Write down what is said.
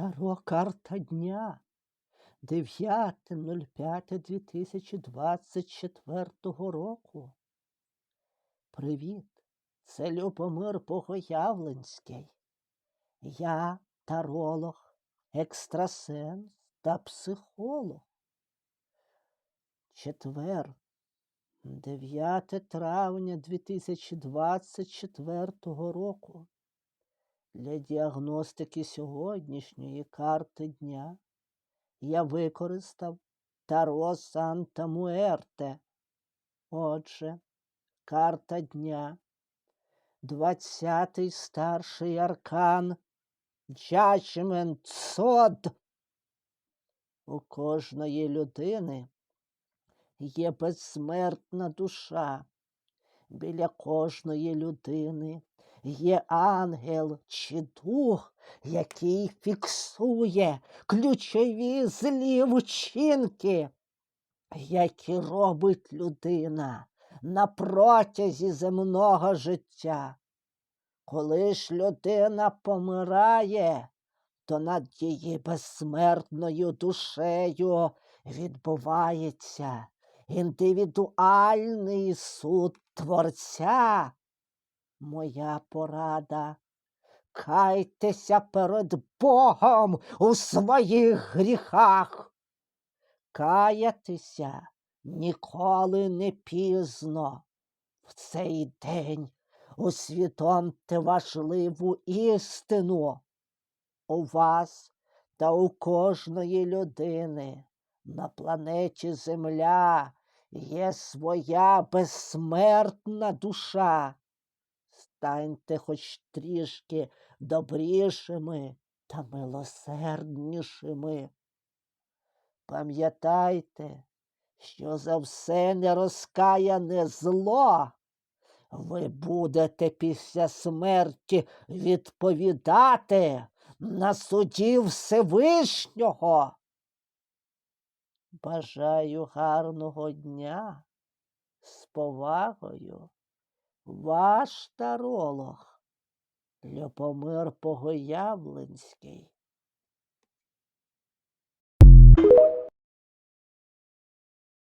Таро карта дня 9.05.2024 року. Привіт, це Любомир Богоявленський. Я таролог, екстрасенс та психолог. Четвер, 9 травня 2024 року. Для діагностики сьогоднішньої карти дня я використав Таро Санта Муерте. Отже, карта дня, 20-й старший аркан Judgment Сод. У кожної людини є безсмертна душа. Біля кожної людини є ангел чи дух, який фіксує ключові злі вчинки, які робить людина на протязі земного життя. Коли ж людина помирає, то над її безсмертною душею відбувається індивідуальний суд Творця. Моя порада. Кайтеся перед Богом у своїх гріхах. Каятися ніколи не пізно. В цей день усвідомте важливу істину. У вас та у кожної людини на планеті Земля є своя безсмертна душа. Станьте хоч трішки добрішими та милосерднішими. Пам'ятайте, що за все нерозкаяне зло ви будете після смерті відповідати на суді Всевишнього. Бажаю гарного дня з повагою. Ваш таролог Любомир Погоявленський.